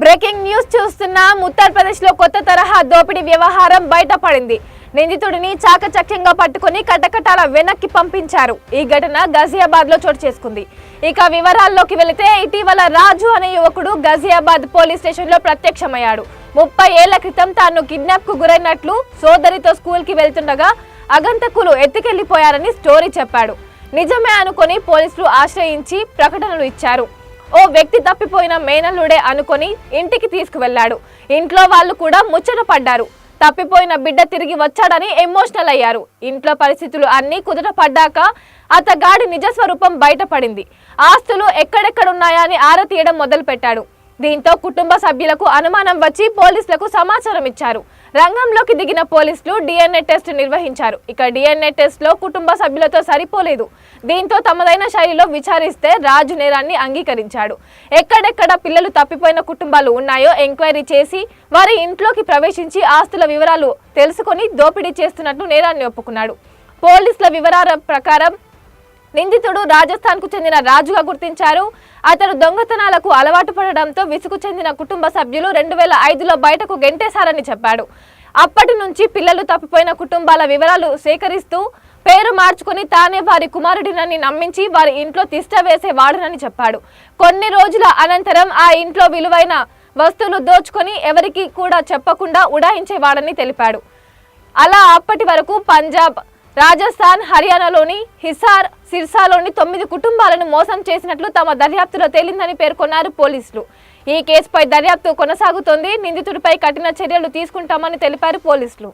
Breaking news ఉత్తరప్రదేశ్లో కొత్త తరహా దోపిడీ వ్యవహారం బయటపడింది. నిందితుడిని చాకచక్యంగా పట్టుకుని కటకటాల వెనక్కి పంపించారు. ఈ ఘటన గజియాబాద్లో చోటు చేసుకుంది. ఇక వివరాల్లోకి వెళితే ఇటీవల రాజు అనే యువకుడు గజియాబాద్ పోలీస్ స్టేషన్లో ప్రత్యక్షమయ్యాడు. ముప్పై ఏళ్ళ క్రితం తాను కిడ్నాప్కు గురైనట్లు సోదరితో స్కూల్కి వెళ్తుండగా అగంతకులు ఎత్తుకెళ్ళిపోయారని స్టోరీ చెప్పాడు. నిజమే అనుకొని పోలీసులు ఆశ్రయించి ప్రకటనలు ఇచ్చారు. ఓ వ్యక్తి తప్పిపోయిన మేనల్లుడే అనుకొని ఇంటికి తీసుకువెళ్ళాడు ఇంట్లో వాళ్ళు కూడా ముచ్చట పడ్డారు. తప్పిపోయిన బిడ్డ తిరిగి వచ్చాడని ఎమోషనల్ అయ్యారు. ఇంట్లో పరిస్థితులు అన్నీ కుదుట పడ్డాక అతగాడి నిజస్వరూపం బయటపడింది. ఆస్తులు ఎక్కడెక్కడున్నాయా అని ఆరా తీయడం మొదలుపెట్టాడు. దీంతో కుటుంబ సభ్యులకు అనుమానం వచ్చి పోలీసులకు సమాచారం ఇచ్చారు. రంగంలోకి దిగిన పోలీసులు డిఎన్ఏ టెస్ట్ నిర్వహించారు. ఇక డిఎన్ఏ టెస్ట్లో కుటుంబ సభ్యులతో సరిపోలేదు. దీంతో తమదైన శైలిలో విచారిస్తే రాజు నేరాన్ని అంగీకరించాడు. ఎక్కడెక్కడ పిల్లలు తప్పిపోయిన కుటుంబాలు ఉన్నాయో ఎంక్వైరీ చేసి వారి ఇంట్లోకి ప్రవేశించి ఆస్తుల వివరాలు తెలుసుకొని దోపిడీ చేస్తున్నట్లు నేరాన్ని ఒప్పుకున్నాడు. పోలీసుల వివరాల ప్రకారం నిందితుడు రాజస్థాన్కు చెందిన రాజుగా గుర్తించారు. అతడు దొంగతనాలకు అలవాటు పడడంతో విసుగు చెందిన కుటుంబ సభ్యులు రెండు వేల ఐదులో బయటకు గెంటేశారని చెప్పాడు. అప్పటి నుంచి పిల్లలు తప్పిపోయిన కుటుంబాల వివరాలు సేకరిస్తూ పేరు మార్చుకుని తానే వారి కుమారుడినని నమ్మించి వారి ఇంట్లో తిష్ట వేసే వాడునని చెప్పాడు. కొన్ని రోజుల అనంతరం ఆ ఇంట్లో విలువైన వస్తువులు దోచుకొని ఎవరికి కూడా చెప్పకుండా ఉడాయించేవాడని తెలిపాడు. అలా అప్పటి వరకు పంజాబ్ రాజస్థాన్ హర్యానాలోని హిసార్ సిర్సాలోని తొమ్మిది కుటుంబాలను మోసం చేసినట్లు తమ దర్యాప్తులో తేలిందని పేర్కొన్నారు పోలీసులు. ఈ కేసుపై దర్యాప్తు కొనసాగుతోంది. నిందితుడిపై కఠిన చర్యలు తీసుకుంటామని తెలిపారు పోలీసులు.